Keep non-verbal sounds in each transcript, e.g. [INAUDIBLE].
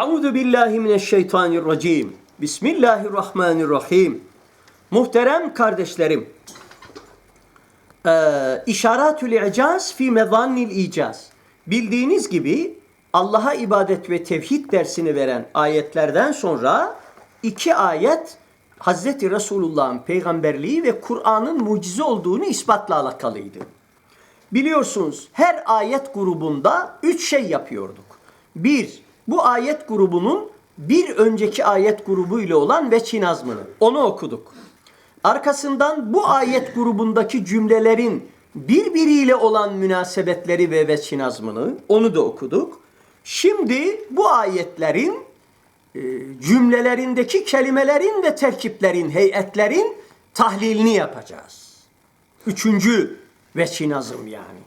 Euzu billahi mineşşeytanirracim. Bismillahirrahmanirrahim. Muhterem kardeşlerim. Ee, İşaretül İcaz fi mezannil icaz. Bildiğiniz gibi Allah'a ibadet ve tevhid dersini veren ayetlerden sonra iki ayet Hazreti Resulullah'ın peygamberliği ve Kur'an'ın mucize olduğunu ispatla alakalıydı. Biliyorsunuz her ayet grubunda üç şey yapıyorduk. Bir, bu ayet grubunun bir önceki ayet grubu ile olan nazmını. Onu okuduk. Arkasından bu ayet grubundaki cümlelerin birbiriyle olan münasebetleri ve veçi nazmını onu da okuduk. Şimdi bu ayetlerin e, cümlelerindeki kelimelerin ve terkiplerin, heyetlerin tahlilini yapacağız. Üçüncü veçi nazım yani.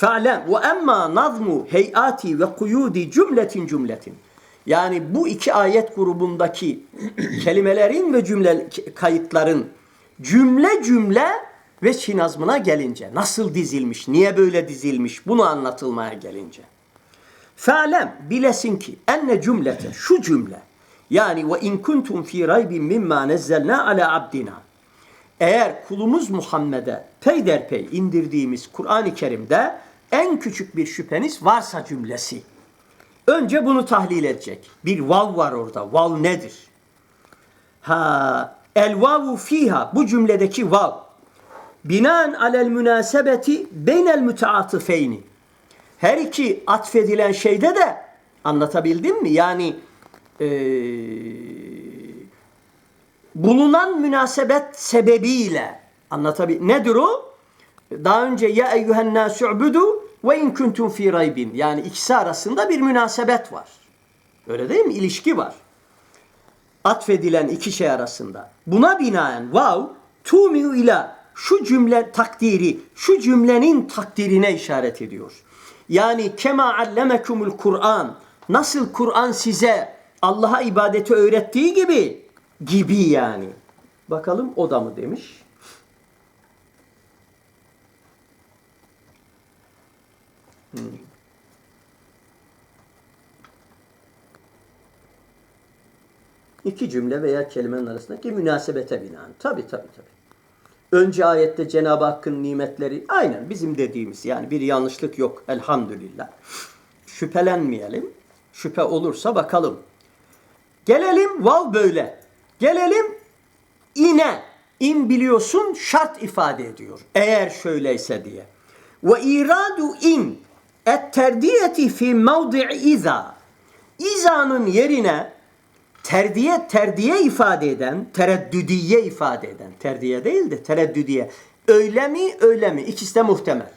Fe'lem ve emma nazmu heyati ve kuyudi cümletin cümletin. Yani bu iki ayet grubundaki [CLEARS THROAT] kelimelerin ve cümle kayıtların cümle cümle ve nazmına gelince nasıl dizilmiş, niye böyle dizilmiş bunu anlatılmaya gelince. Fe'lem bilesin ki enne cümlete şu cümle yani ve in kuntum fi raybin mimma nezzelna ala abdina eğer kulumuz Muhammed'e peyderpey indirdiğimiz Kur'an-ı Kerim'de en küçük bir şüpheniz varsa cümlesi. Önce bunu tahlil edecek. Bir vav var orada. Vav nedir? Ha, el vavu fiha bu cümledeki vav. Binaen alel münasebeti beynel müteatıfeyni. Her iki atfedilen şeyde de anlatabildim mi? Yani eee bulunan münasebet sebebiyle anlatabil nedir o? Daha önce ya eyyühen nasu'budu ve in kuntum fi raybin. Yani ikisi arasında bir münasebet var. Öyle değil mi? İlişki var. Atfedilen iki şey arasında. Buna binaen vav tumiu ila şu cümle takdiri, şu cümlenin takdirine işaret ediyor. Yani kema allemekumul Kur'an. Nasıl Kur'an size Allah'a ibadeti öğrettiği gibi gibi yani. Bakalım o da mı demiş. İki cümle veya kelimenin arasındaki münasebete binaen. Tabi tabi tabi. Önce ayette Cenab-ı Hakk'ın nimetleri aynen bizim dediğimiz yani bir yanlışlık yok elhamdülillah. Şüphelenmeyelim. Şüphe olursa bakalım. Gelelim vav böyle. Gelelim ine. İn biliyorsun şart ifade ediyor. Eğer şöyleyse diye. Ve iradu in et terdiyeti fi mevdi'i iza. İza'nın yerine terdiye terdiye ifade eden, tereddüdiye ifade eden, terdiye değil de tereddüdiye. Öyle mi, öyle mi? İkisi de muhtemel.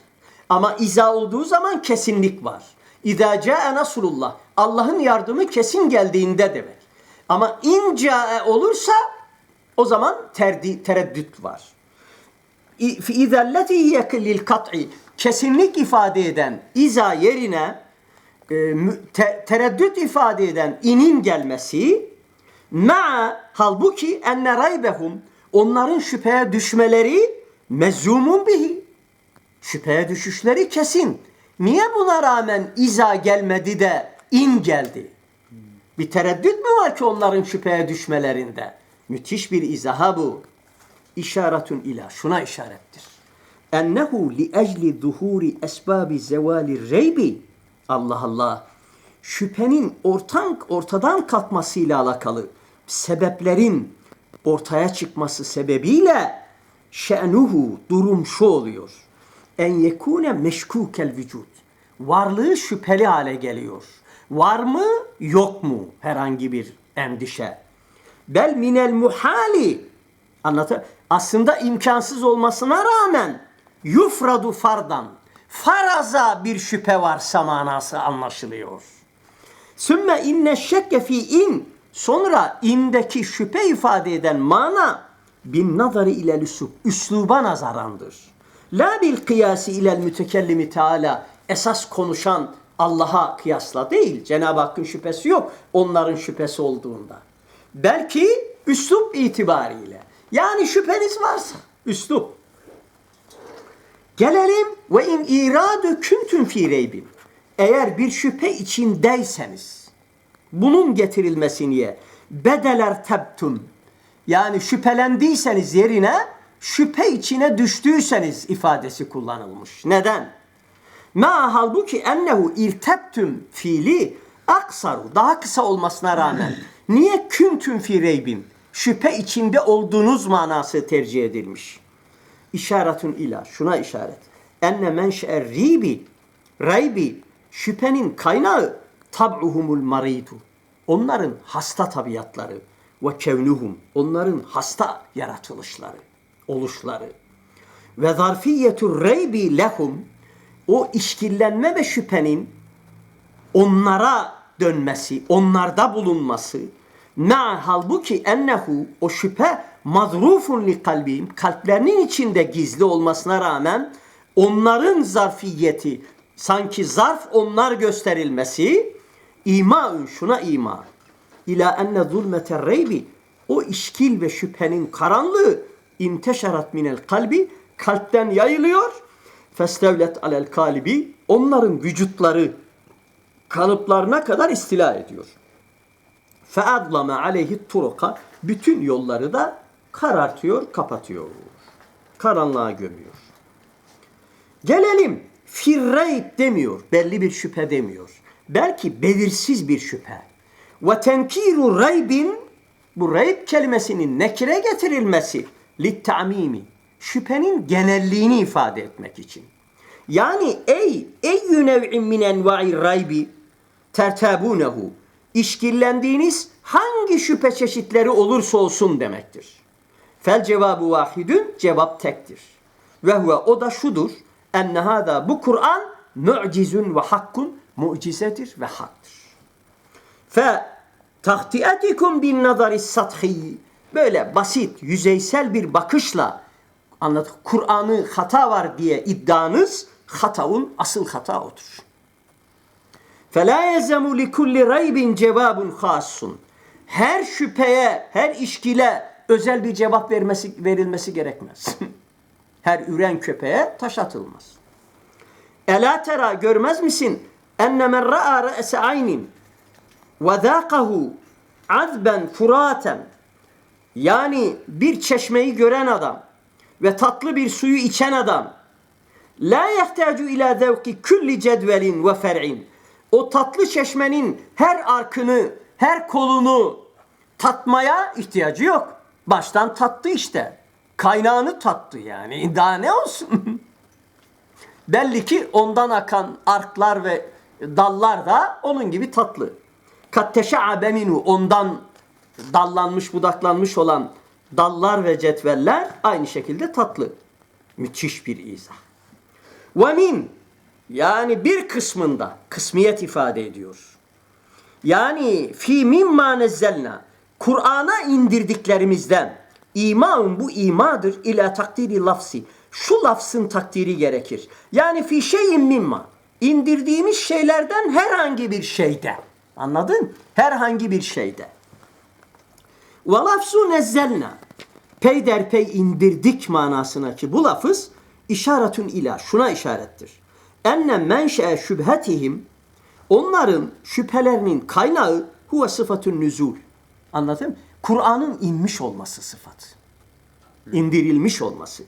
Ama iza olduğu zaman kesinlik var. İza ca'e nasrullah. Allah'ın yardımı kesin geldiğinde demek. Ama inca olursa o zaman terdi, tereddüt var. İzelleti lil kat'i kesinlik ifade eden iza yerine e, te, tereddüt ifade eden inin gelmesi ma halbuki enne raybehum onların şüpheye düşmeleri mezzumun bihi şüpheye düşüşleri kesin. Niye buna rağmen iza gelmedi de in geldi? Bir tereddüt mü var ki onların şüpheye düşmelerinde? Müthiş bir izaha bu. İşaretun ila. Şuna işarettir. Ennehu li ecli zuhuri esbabi zevali reybi. Allah Allah. Şüphenin ortan, ortadan kalkmasıyla alakalı sebeplerin ortaya çıkması sebebiyle şe'nuhu durum şu oluyor. En yekune meşkukel vücut. Varlığı şüpheli hale geliyor. Var mı yok mu herhangi bir endişe? Bel minel muhali anlatır. Aslında imkansız olmasına rağmen yufradu fardan faraza bir şüphe varsa manası anlaşılıyor. Sümme inne şekke fi in sonra indeki şüphe ifade eden mana bin nazarı ile üslub üsluba nazarandır. La bil kıyası ile mütekellimi teala esas konuşan Allah'a kıyasla değil. Cenab-ı Hakk'ın şüphesi yok. Onların şüphesi olduğunda. Belki üslup itibariyle. Yani şüpheniz varsa üslup. Gelelim ve in iradu küntüm fi reybin. Eğer bir şüphe içindeyseniz Bunun getirilmesi niye? Bedeler tebtum. Yani şüphelendiyseniz yerine şüphe içine düştüyseniz ifadesi kullanılmış. Neden? Ma halbuki ennehu irtebtüm fiili aksaru daha kısa olmasına rağmen niye küntüm fi reybin şüphe içinde olduğunuz manası tercih edilmiş. İşaretün ila şuna işaret. Enne menşe'er ribi raybi şüphenin kaynağı tab'uhumul maridu. Onların hasta tabiatları ve kevnuhum onların hasta yaratılışları, oluşları. Ve zarfiyetur reybi lehum o işkillenme ve şüphenin onlara dönmesi, onlarda bulunması ma halbuki ennehu o şüphe mazrufun li kalbim kalplerinin içinde gizli olmasına rağmen onların zarfiyeti sanki zarf onlar gösterilmesi imaun şuna ima ila enne zulmete reybi o işkil ve şüphenin karanlığı inteşerat minel kalbi kalpten yayılıyor festevlet alel kalibi onların vücutları kalıplarına kadar istila ediyor. Feadlame aleyhi turuka bütün yolları da karartıyor, kapatıyor. Karanlığa gömüyor. Gelelim firreyb demiyor, belli bir şüphe demiyor. Belki belirsiz bir şüphe. Ve tenkiru reybin bu reyb kelimesinin nekire getirilmesi littamimi şüphenin genelliğini ifade etmek için. Yani ey ey nev'in min enva'i raybi tertabunehu işkillendiğiniz hangi şüphe çeşitleri olursa olsun demektir. Fel cevabı vahidün cevap tektir. Ve huve o da şudur. Enne hada bu Kur'an mu'cizun ve hakkun mu'cizedir ve haktır. Fe tahtiyetikum bin nazari sathi böyle basit, yüzeysel bir bakışla anlat Kur'an'ı hata var diye iddianız hataun asıl hata odur. Fela yezemu li kulli raybin cevabun hasun. Her şüpheye, her işkile özel bir cevap vermesi, verilmesi gerekmez. [LAUGHS] her üren köpeğe taş atılmaz. Ela tera görmez misin? Enne men ra'a re'se aynin ve zâkahu azben furaten yani bir çeşmeyi gören adam ve tatlı bir suyu içen adam la yahtacu ila zevki kulli cedvelin ve fer'in o tatlı çeşmenin her arkını, her kolunu tatmaya ihtiyacı yok. Baştan tattı işte. Kaynağını tattı yani. [LAUGHS] Daha ne olsun? [LAUGHS] Belli ki ondan akan arklar ve dallar da onun gibi tatlı. Katteşa'abe minhu ondan dallanmış, budaklanmış olan dallar ve cetveller aynı şekilde tatlı. Müthiş bir izah. Ve min yani bir kısmında kısmiyet ifade ediyor. Yani fi mimma nezzelna Kur'an'a indirdiklerimizden iman bu imadır ila takdiri lafsi. Şu lafzın takdiri gerekir. Yani fi şeyin mimma indirdiğimiz şeylerden herhangi bir şeyde. Anladın? Herhangi bir şeyde. Ve lafzu nezzelna peyderpey indirdik manasına ki bu lafız işaretün ila şuna işarettir. Enne menşe şübhetihim onların şüphelerinin kaynağı huve sıfatün nüzul. Mı? Kur'an'ın inmiş olması sıfat. İndirilmiş olması.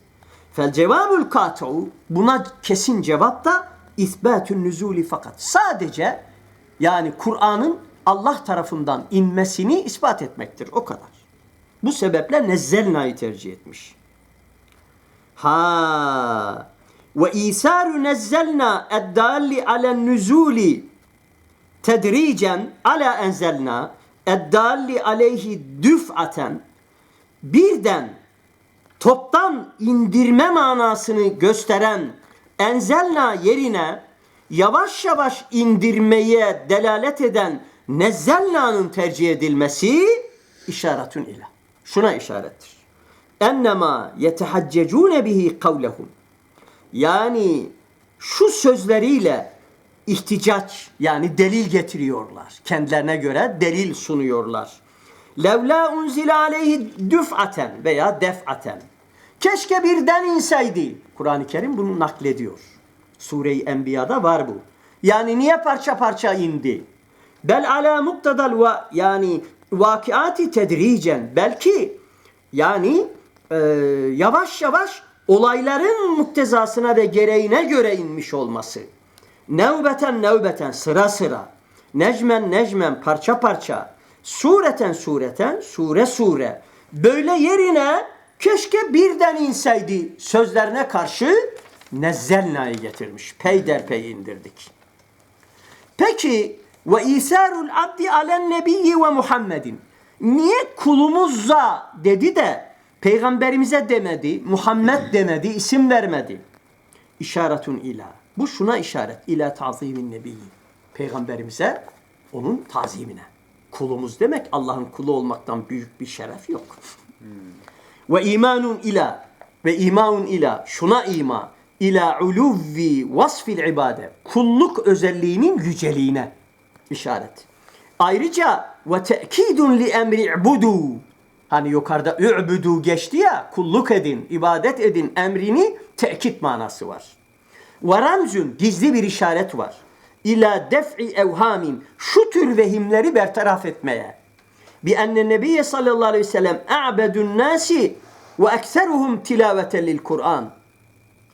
Fel cevabul kat'u buna kesin cevap da isbatün nüzuli fakat. Sadece yani Kur'an'ın Allah tarafından inmesini ispat etmektir. O kadar. Bu sebeple nezzelna'yı tercih etmiş. Ha ve isaru nezzelna eddalli alen nüzuli tedricen ala enzelna eddalli aleyhi düf'aten birden toptan indirme manasını gösteren enzelna yerine yavaş yavaş indirmeye delalet eden nezzelna'nın tercih edilmesi işaretün ila. Şuna işarettir. Ennema yetehaccecune bihi kavlehum. Yani şu sözleriyle ihticaç yani delil getiriyorlar. Kendilerine göre delil sunuyorlar. Levla unzile aleyhi düf'aten veya def'aten. Keşke birden inseydi. Kur'an-ı Kerim bunu naklediyor. Sure-i Enbiya'da var bu. Yani niye parça parça indi? Bel ala muktadal va yani vakiati tedricen belki yani e, yavaş yavaş olayların muktezasına ve gereğine göre inmiş olması. Nevbeten nevbeten sıra sıra. Necmen necmen parça parça. Sureten sureten sure sure. Böyle yerine keşke birden inseydi sözlerine karşı nezzelna'yı getirmiş. Peyderpey indirdik. Peki ve isarul abdi alen nebiyyi ve Muhammedin. Niye kulumuzza dedi de peygamberimize demedi, Muhammed demedi, isim vermedi? İşaretun ila. Bu şuna işaret. İla tazimin nebiyyi. Peygamberimize onun tazimine. Kulumuz demek Allah'ın kulu olmaktan büyük bir şeref yok. Ve imanun ila ve imanun ila şuna ima ila uluvvi vasfil ibade kulluk özelliğinin yüceliğine işaret. Ayrıca ve te'kidun li emri ibudu hani yukarıda ü'budu geçti ya kulluk edin, ibadet edin emrini tekit manası var. Ve gizli bir işaret var. İla def'i evhamin şu tür vehimleri bertaraf etmeye. Bi enne nebiyye sallallahu aleyhi ve sellem a'bedun nasi ve ekseruhum tilaveten lil Kur'an.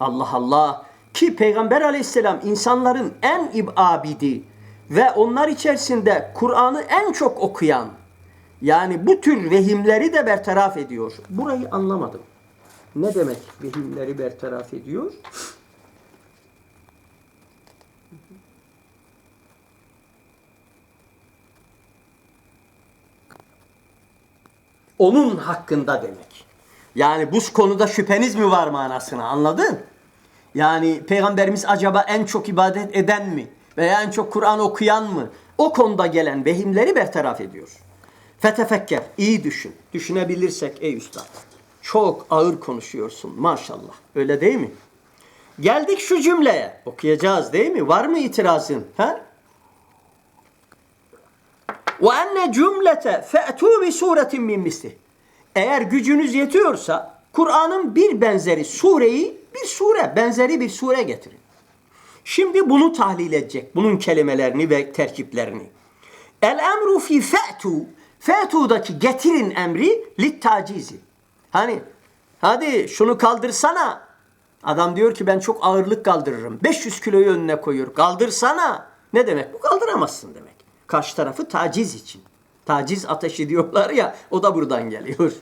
Allah Allah ki Peygamber aleyhisselam insanların en ibabidi ve onlar içerisinde Kur'an'ı en çok okuyan yani bu tür vehimleri de bertaraf ediyor. Burayı anlamadım. Ne demek vehimleri bertaraf ediyor? Onun hakkında demek. Yani bu konuda şüpheniz mi var manasını anladın? Yani Peygamberimiz acaba en çok ibadet eden mi? Veya en çok Kur'an okuyan mı? O konuda gelen vehimleri bertaraf ediyor. Fetefekker, iyi düşün. Düşünebilirsek ey üstad. Çok ağır konuşuyorsun maşallah. Öyle değil mi? Geldik şu cümleye. Okuyacağız değil mi? Var mı itirazın? Ha? Ve enne cümlete fe'tu bi suretin min misli. Eğer gücünüz yetiyorsa Kur'an'ın bir benzeri sureyi bir sure, benzeri bir sure getirin. Şimdi bunu tahlil edecek. Bunun kelimelerini ve terkiplerini. El emru fi fe'tu. Fe'tu'daki getirin emri lit tacizi. Hani hadi şunu kaldırsana. Adam diyor ki ben çok ağırlık kaldırırım. 500 kiloyu önüne koyuyor. Kaldırsana. Ne demek? Bu kaldıramazsın demek. Karşı tarafı taciz için. Taciz ateşi diyorlar ya o da buradan geliyor.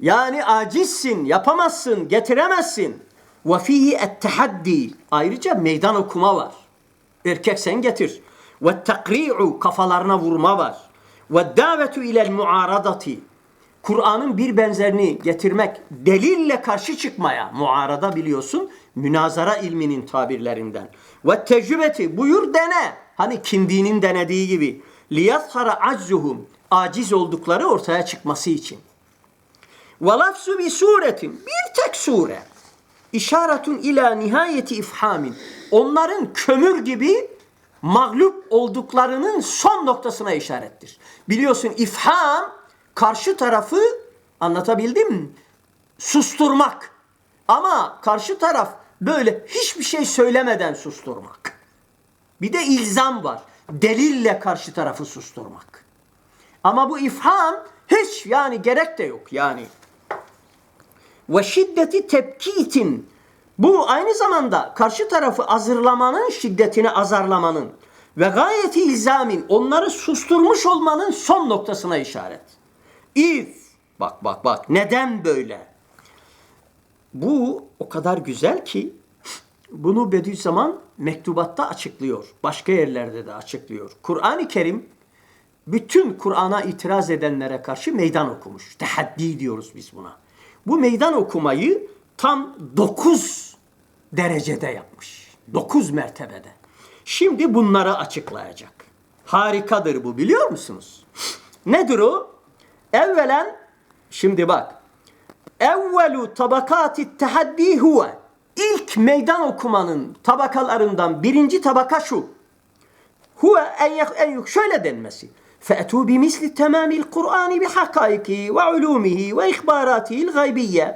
Yani acizsin, yapamazsın, getiremezsin. Ve fihi ettehaddi. Ayrıca meydan okuma var. Erkek sen getir. Ve takri'u kafalarına vurma var. Ve davetu ilel muaradati. Kur'an'ın bir benzerini getirmek, delille karşı çıkmaya, muarada biliyorsun, münazara ilminin tabirlerinden. Ve tecrübeti, buyur dene. Hani kindinin denediği gibi. Liyazhara aczuhum, aciz oldukları ortaya çıkması için. Ve lafzu bi suretin, bir tek sure. İşaretun ila nihayeti ifhamin. Onların kömür gibi mağlup olduklarının son noktasına işarettir. Biliyorsun ifham karşı tarafı anlatabildim mi? Susturmak. Ama karşı taraf böyle hiçbir şey söylemeden susturmak. Bir de ilzam var. Delille karşı tarafı susturmak. Ama bu ifham hiç yani gerek de yok yani. Ve şiddeti tepkitin. Bu aynı zamanda karşı tarafı azırlamanın, şiddetini azarlamanın ve gayeti ilzamin onları susturmuş olmanın son noktasına işaret. İz. Bak bak bak. Neden böyle? Bu o kadar güzel ki bunu Bediüzzaman mektubatta açıklıyor. Başka yerlerde de açıklıyor. Kur'an-ı Kerim bütün Kur'an'a itiraz edenlere karşı meydan okumuş. Tehaddi diyoruz biz buna. Bu meydan okumayı tam 9 derecede yapmış. 9 mertebede. Şimdi bunları açıklayacak. Harikadır bu biliyor musunuz? Nedir o? Evvelen şimdi bak. Evvelu tabakati tehaddi huve İlk meydan okumanın tabakalarından birinci tabaka şu. Huve en yuk şöyle denmesi. فأتوا بمثل تمام القرآن بحقائقه وعلومه وإخباراته الغيبية.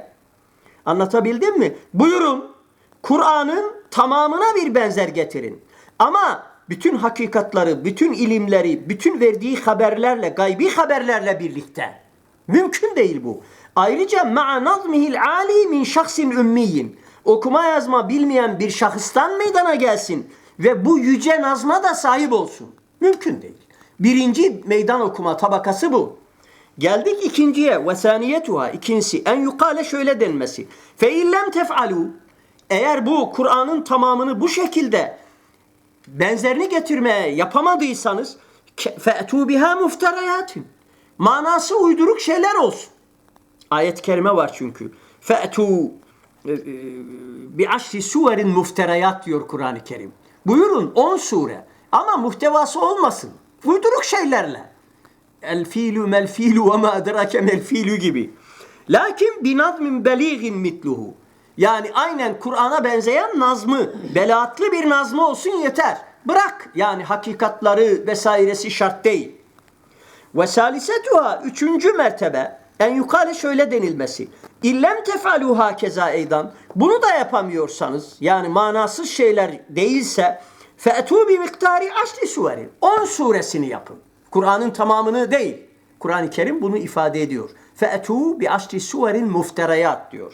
Anlatabildim mi? Buyurun Kur'an'ın tamamına bir benzer getirin. Ama bütün hakikatları, bütün ilimleri, bütün verdiği haberlerle, gaybi haberlerle birlikte. Mümkün değil bu. Ayrıca ma'a nazmihil ali min şahsin ümmiyin. Okuma yazma bilmeyen bir şahıstan meydana gelsin ve bu yüce nazma da sahip olsun. Mümkün değil. Birinci meydan okuma tabakası bu. Geldik ikinciye ve saniyetuha ikincisi en yukale şöyle denmesi. Fe illem tef'alu eğer bu Kur'an'ın tamamını bu şekilde benzerini getirmeye yapamadıysanız fe'tu biha mufterayatin. Manası uyduruk şeyler olsun. Ayet-i kerime var çünkü. Fe'tu e, e, bi aşri suverin mufterayat diyor Kur'an-ı Kerim. Buyurun 10 sure ama muhtevası olmasın. Uyduruk şeylerle. El filu mel filu ve ma edrake mel filu gibi. Lakin binazmin beligin mitluhu. Yani aynen Kur'an'a benzeyen nazmı, belaatlı bir nazmı olsun yeter. Bırak yani hakikatları vesairesi şart değil. Ve salisetuha üçüncü mertebe en yukarı şöyle denilmesi. İllem tefaluha keza eydan. Bunu da yapamıyorsanız yani manasız şeyler değilse fe'tu bi miktari aşri suverin. 10 suresini yapın. Kur'an'ın tamamını değil. Kur'an-ı Kerim bunu ifade ediyor. Fe'tu bi aşri suverin mufterayat diyor.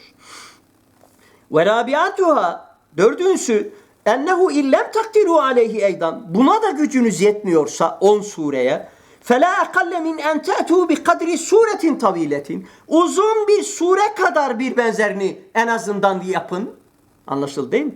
Ve rabiatuha dördüncüsü ennehu illem takdiru aleyhi eydan. Buna da gücünüz yetmiyorsa 10 sureye فَلَا اَقَلَّ مِنْ اَنْ تَأْتُوا بِقَدْرِ suretin taviletin. Uzun bir sure kadar bir benzerini en azından yapın. Anlaşıldı değil mi?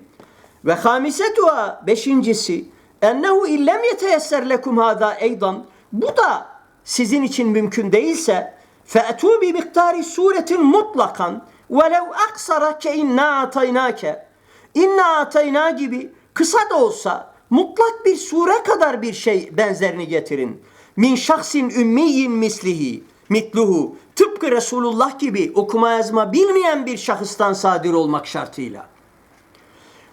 Ve hamisetuha beşincisi ennehu illem yeteyesser lekum hada eydan. Bu da sizin için mümkün değilse fe'tu bi miktari suretin mutlakan velev aksara ke inna ataynake. İnna atayna gibi kısa da olsa mutlak bir sure kadar bir şey benzerini getirin. Min şahsin ümmiyin mislihi. Mitluhu tıpkı Resulullah gibi okuma yazma bilmeyen bir şahıstan sadir olmak şartıyla.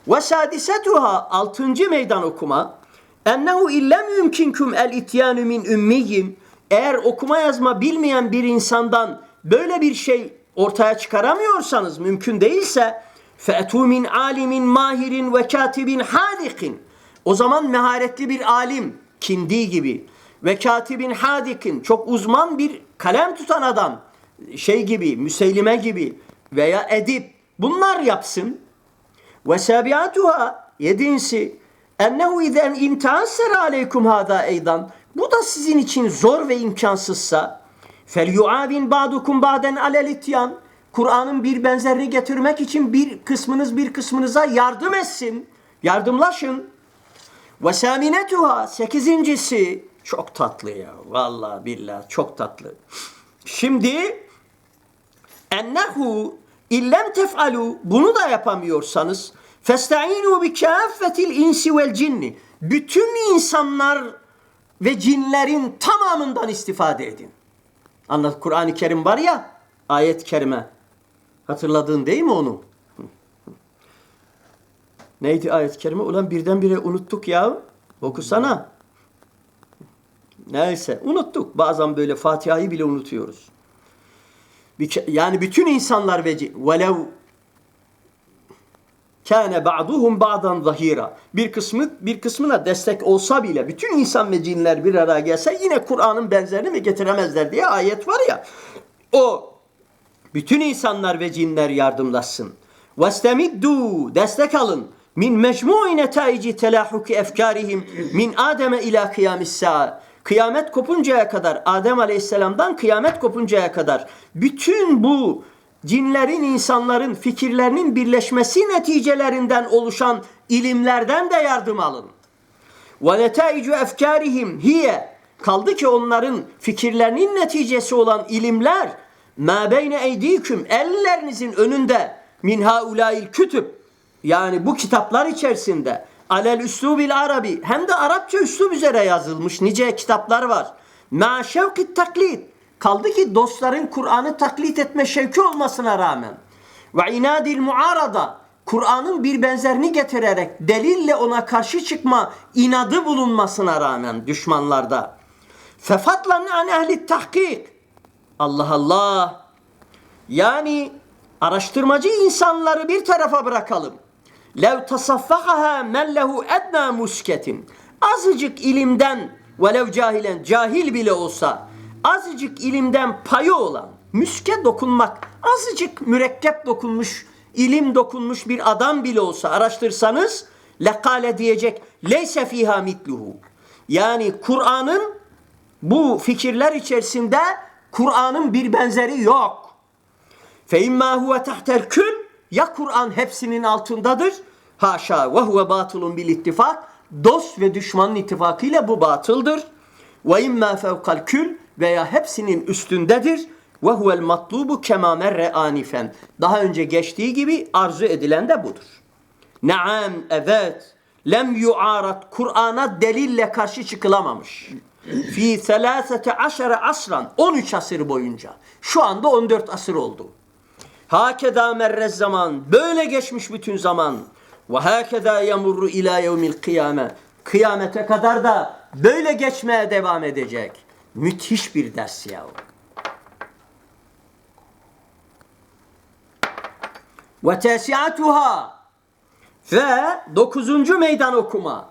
Ve sadisetuha altıncı meydan okuma. Ennehu illem yumkinküm el ityanu min ümmiyin. Eğer okuma yazma bilmeyen bir insandan böyle bir şey ortaya çıkaramıyorsanız mümkün değilse fe'tu min alimin mahirin ve katibin hadikin o zaman meharetli bir alim kindi gibi ve katibin hadikin çok uzman bir kalem tutan adam şey gibi müseylime gibi veya edip bunlar yapsın ve sabiatuha yedincisi ennehu izen imtihanser aleykum hada eydan bu da sizin için zor ve imkansızsa fel yuavin ba'dukum ba'den alel ityan Kur'an'ın bir benzerini getirmek için bir kısmınız bir kısmınıza yardım etsin. Yardımlaşın. Ve saminetuha sekizincisi çok tatlı ya. Vallahi billahi çok tatlı. Şimdi ennehu illem tef'alu bunu da yapamıyorsanız festa'inu bi kâffetil insi vel cinni bütün insanlar ve cinlerin tamamından istifade edin. Anlat Kur'an-ı Kerim var ya ayet-i kerime. Hatırladın değil mi onu? Neydi ayet-i kerime? Ulan birdenbire unuttuk ya. Okusana. Neyse unuttuk. Bazen böyle Fatiha'yı bile unutuyoruz. Yani bütün insanlar ve velev kâne ba'duhum ba'dan zahira. Bir kısmı bir kısmına destek olsa bile bütün insan ve cinler bir araya gelse yine Kur'an'ın benzerini mi getiremezler diye ayet var ya. O bütün insanlar ve cinler yardımlaşsın. Vestemiddu destek alın. Min mecmu'i netaici telahuki efkarihim min Adem'e ila kıyamis sa'a. Kıyamet kopuncaya kadar Adem Aleyhisselam'dan kıyamet kopuncaya kadar bütün bu cinlerin, insanların fikirlerinin birleşmesi neticelerinden oluşan ilimlerden de yardım alın. Ve netaicu efkarihim hiye kaldı ki onların fikirlerinin neticesi olan ilimler ma beyne eydiküm ellerinizin önünde min haulail kütüb yani bu kitaplar içerisinde alel üslubil arabi hem de Arapça üslub üzere yazılmış nice kitaplar var. Ma şevkit taklit kaldı ki dostların Kur'an'ı taklit etme şevki olmasına rağmen ve inadil muarada Kur'an'ın bir benzerini getirerek delille ona karşı çıkma inadı bulunmasına rağmen düşmanlarda. Fefatlan an ehli tahkik. Allah Allah. Yani araştırmacı insanları bir tarafa bırakalım. Lev tasaffahaha men lehu edna musketin. azıcık ilimden velev cahilen cahil bile olsa azıcık ilimden payı olan müske dokunmak azıcık mürekkep dokunmuş ilim dokunmuş bir adam bile olsa araştırsanız lekale diyecek leyse fiha mitluhu yani Kur'an'ın bu fikirler içerisinde Kur'an'ın bir benzeri yok. Fe imma huve tahtel kül ya Kur'an hepsinin altındadır. Haşa ve huve batılun bil ittifak. Dost ve düşmanın ittifakıyla bu batıldır. Ve imma fevkal kül veya hepsinin üstündedir. Ve huvel matlubu kema merre anifen. Daha önce geçtiği gibi arzu edilen de budur. Naam evet. Lem yuarat Kur'an'a delille karşı çıkılamamış. Fi selasete aşere asran 13 asır boyunca. Şu anda 14 asır oldu. Hakeda merrez zaman. Böyle geçmiş bütün zaman. Ve hakeda yamurru ila yevmil kıyame. Kıyamete kadar da böyle geçmeye devam edecek. Müthiş bir ders ya. Ve tesiatuha ve dokuzuncu meydan okuma.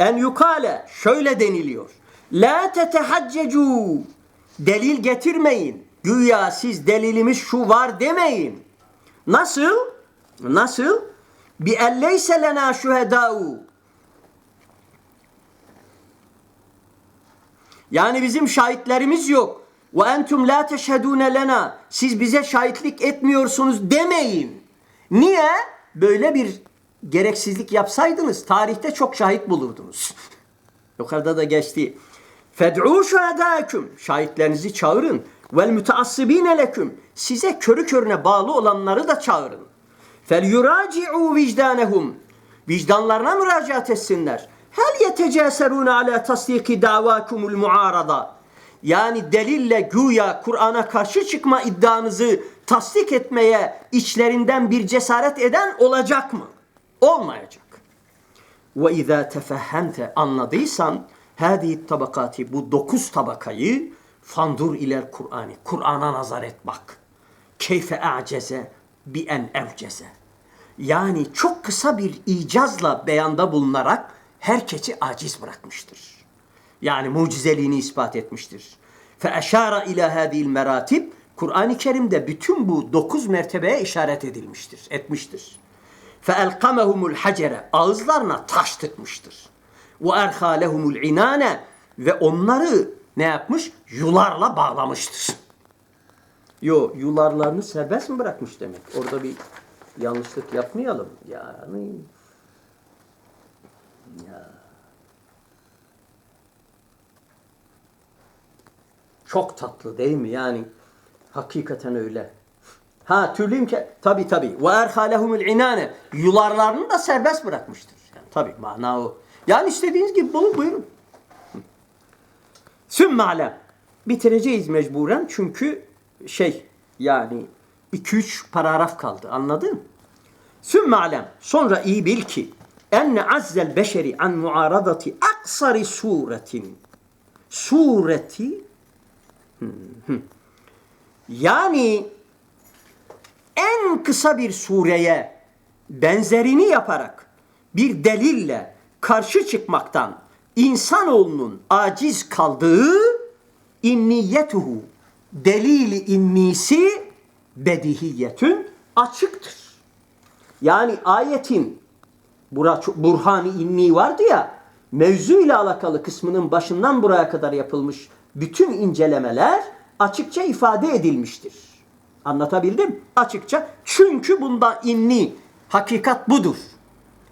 En yukale şöyle deniliyor. La tetehaccecu delil getirmeyin. Güya siz delilimiz şu var demeyin. Nasıl? Nasıl? Bi elleyse lena şuhedâ'u. Yani bizim şahitlerimiz yok. Ve entum la teşhedûne lena. Siz bize şahitlik etmiyorsunuz demeyin. Niye? Böyle bir gereksizlik yapsaydınız tarihte çok şahit bulurdunuz. [LAUGHS] Yukarıda da geçti. Fed'u şuhedâküm. Şahitlerinizi çağırın. Vel müteassibîne leküm. Size körü körüne bağlı olanları da çağırın. Fel yuraci'u vicdanehum. Vicdanlarına müracaat etsinler. Hel yetecâserûne alâ tasdîki davâkumul muarada. Yani delille güya Kur'an'a karşı çıkma iddianızı tasdik etmeye içlerinden bir cesaret eden olacak mı? Olmayacak. Ve izâ tefehhemte anladıysan hâdî tabakati bu dokuz tabakayı fandur iler Kur'an'ı. Kur'an'a nazar et bak. Keyfe a'ceze bi en evceze. Yani çok kısa bir icazla beyanda bulunarak herkesi aciz bırakmıştır. Yani mucizeliğini ispat etmiştir. Fe eşara ila hadil meratib Kur'an-ı Kerim'de bütün bu dokuz mertebeye işaret edilmiştir, etmiştir. Fe elkamehumul hacere ağızlarına taş tıkmıştır. Ve erha inane ve onları ne yapmış? Yularla bağlamıştır. Yo, yularlarını serbest mi bırakmış demek? Orada bir yanlışlık yapmayalım. Yani ya. Çok tatlı değil mi? Yani hakikaten öyle. Ha türlü ki tabi tabi. Ve erhalehumul inane. Yularlarını da serbest bırakmıştır. Yani, tabi mana o. Yani istediğiniz gibi bulun buyurun. Sümme alem. Bitireceğiz mecburen çünkü şey yani 2-3 paragraf kaldı anladın? Sümme alem. Sonra iyi bil ki enne azzel beşeri an muaradati aksari suretin. Sureti yani en kısa bir sureye benzerini yaparak bir delille karşı çıkmaktan insanoğlunun aciz kaldığı inniyetuhu delili innisi bedihiyetün açıktır. Yani ayetin burhani inni vardı ya mevzu ile alakalı kısmının başından buraya kadar yapılmış bütün incelemeler açıkça ifade edilmiştir. Anlatabildim? Açıkça. Çünkü bunda inni, hakikat budur.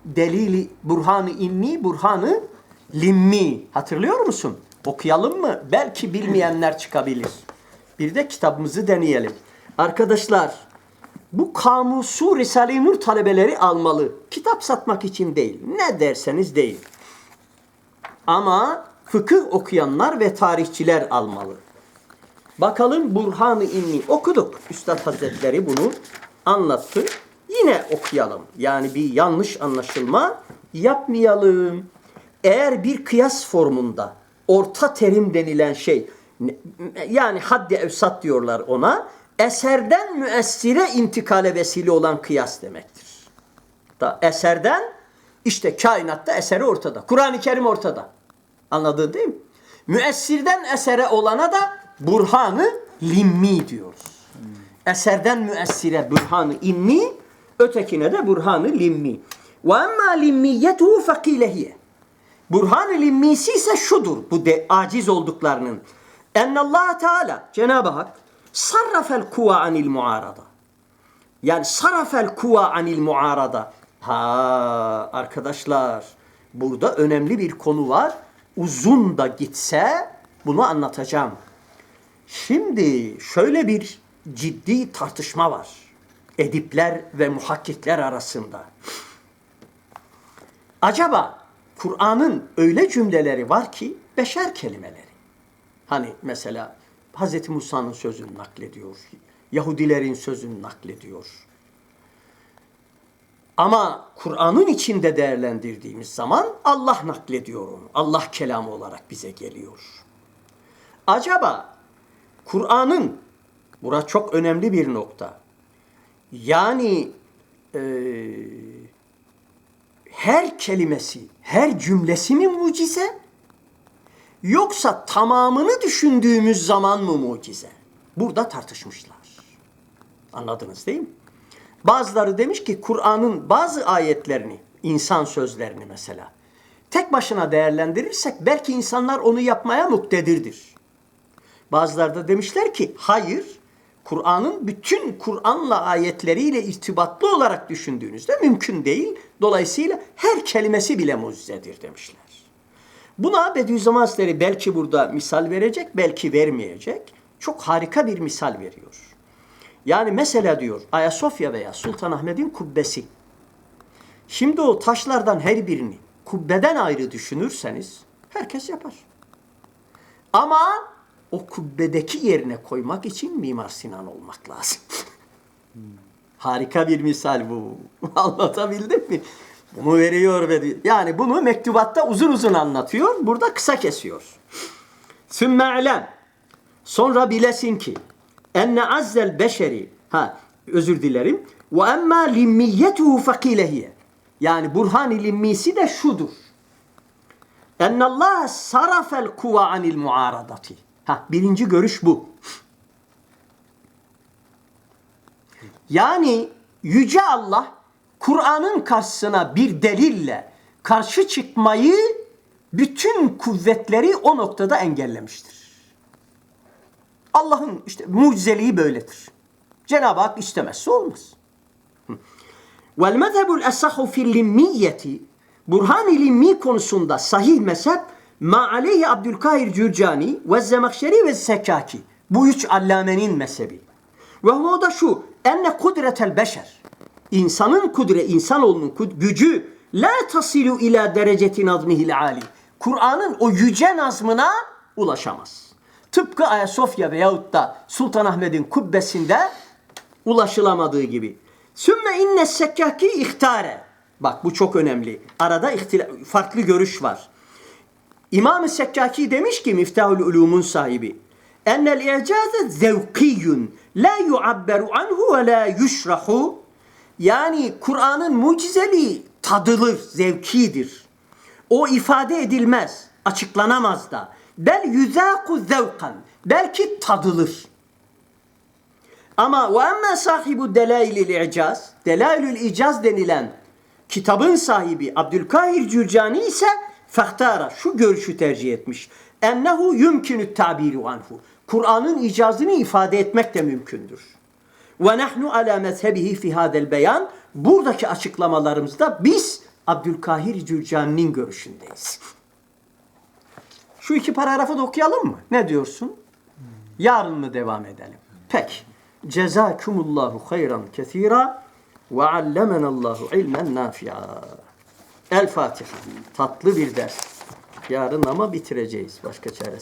Delili burhanı inni, burhanı limmi. Hatırlıyor musun? Okuyalım mı? Belki bilmeyenler çıkabilir. Bir de kitabımızı deneyelim. Arkadaşlar, bu kamusu Risale-i Nur talebeleri almalı. Kitap satmak için değil. Ne derseniz deyin. Ama fıkıh okuyanlar ve tarihçiler almalı. Bakalım Burhan-ı İnni okuduk. Üstad Hazretleri bunu anlattı. Yine okuyalım. Yani bir yanlış anlaşılma yapmayalım. Eğer bir kıyas formunda orta terim denilen şey yani haddi evsat diyorlar ona eserden müessire intikale vesile olan kıyas demektir. Da eserden İşte kainatta eseri ortada. Kur'an-ı Kerim ortada. Anladın değil mi? Müessirden esere olana da burhanı limmi diyoruz. Eserden müessire burhanı inni, ötekine de burhanı limmi. Ve emma limmiyetuhu fakilehiye. Burhan-ı limmisi ise şudur bu de aciz olduklarının. Ennallahu Teala Cenab-ı Hak sarrafel kuva anil muarada. Yani sarafel kuva anil muarada. Ha arkadaşlar burada önemli bir konu var. Uzun da gitse bunu anlatacağım. Şimdi şöyle bir ciddi tartışma var. Edipler ve muhakkikler arasında. Acaba Kur'an'ın öyle cümleleri var ki beşer kelimeleri. Hani mesela Hz. Musa'nın sözünü naklediyor. Yahudilerin sözünü naklediyor. Ama Kur'an'ın içinde değerlendirdiğimiz zaman Allah naklediyor onu. Allah kelamı olarak bize geliyor. Acaba Kur'an'ın, bura çok önemli bir nokta. Yani eee her kelimesi, her cümlesi mi mucize? Yoksa tamamını düşündüğümüz zaman mı mucize? Burada tartışmışlar. Anladınız değil mi? Bazıları demiş ki Kur'an'ın bazı ayetlerini, insan sözlerini mesela, tek başına değerlendirirsek belki insanlar onu yapmaya muktedirdir. Bazıları da demişler ki hayır, Kur'an'ın bütün Kur'an'la ayetleriyle irtibatlı olarak düşündüğünüzde mümkün değil. Dolayısıyla her kelimesi bile mucizedir demişler. Buna Bediüzzaman Hazretleri belki burada misal verecek, belki vermeyecek. Çok harika bir misal veriyor. Yani mesela diyor Ayasofya veya Sultanahmet'in kubbesi. Şimdi o taşlardan her birini kubbeden ayrı düşünürseniz herkes yapar. Ama o kubbedeki yerine koymak için Mimar Sinan olmak lazım. [LAUGHS] Harika bir misal bu. [LAUGHS] Anlatabildim mi? Bunu veriyor ve yani bunu mektubatta uzun uzun anlatıyor. Burada kısa kesiyor. Sümme alem. Sonra bilesin ki enne azzel beşeri ha özür dilerim ve emma limmiyetuhu fakilehiye. Yani burhan-ı limmisi de şudur. Ennallah sarafel kuva anil muaradati. Ha birinci görüş bu. Yani yüce Allah Kur'an'ın karşısına bir delille karşı çıkmayı bütün kuvvetleri o noktada engellemiştir. Allah'ın işte mucizeliği böyledir. Cenab-ı Hak istemezse olmaz. Vel mezhebul esahu fil limmiyeti Burhan-ı konusunda sahih mezhep ma aleyhi Abdülkahir Cürcani ve Zemahşeri ve Sekaki. Bu üç allamenin mezhebi. Ve o da şu. Enne kudretel beşer. İnsanın kudre, insanoğlunun kud- gücü la tasilu ila dereceti nazmihil ali. Kur'an'ın o yüce nazmına ulaşamaz. Tıpkı Ayasofya veyahut da Sultanahmet'in kubbesinde ulaşılamadığı gibi. Sümme inne sekkaki ihtare. Bak bu çok önemli. Arada farklı görüş var. İmam-ı Sekkaki demiş ki Miftahul Ulum'un sahibi. Ennel i'caze zevkiyun la yuabberu anhu ve la yushrahu. Yani Kur'an'ın mucizeliği tadılır, zevkidir. O ifade edilmez, açıklanamaz da. Bel yüzâku zevkan. Belki tadılır. Ama ve emme sahibu delailil icaz, delailül icaz denilen kitabın sahibi Abdülkahir Cürcani ise fehtara şu görüşü tercih etmiş. Ennehu yumkinü tabiru anhu. Kur'an'ın icazını ifade etmek de mümkündür. Ve nahnu ala mezhebihi fi hadel beyan. Buradaki açıklamalarımızda biz Abdülkahir Cürcani'nin görüşündeyiz. Şu iki paragrafı da okuyalım mı? Ne diyorsun? Yarın mı devam edelim? Peki. Cezakumullahu hayran kesira ve allemenallahu ilmen nafi'a. El Fatiha. Tatlı bir ders. Yarın ama bitireceğiz. Başka çaresi.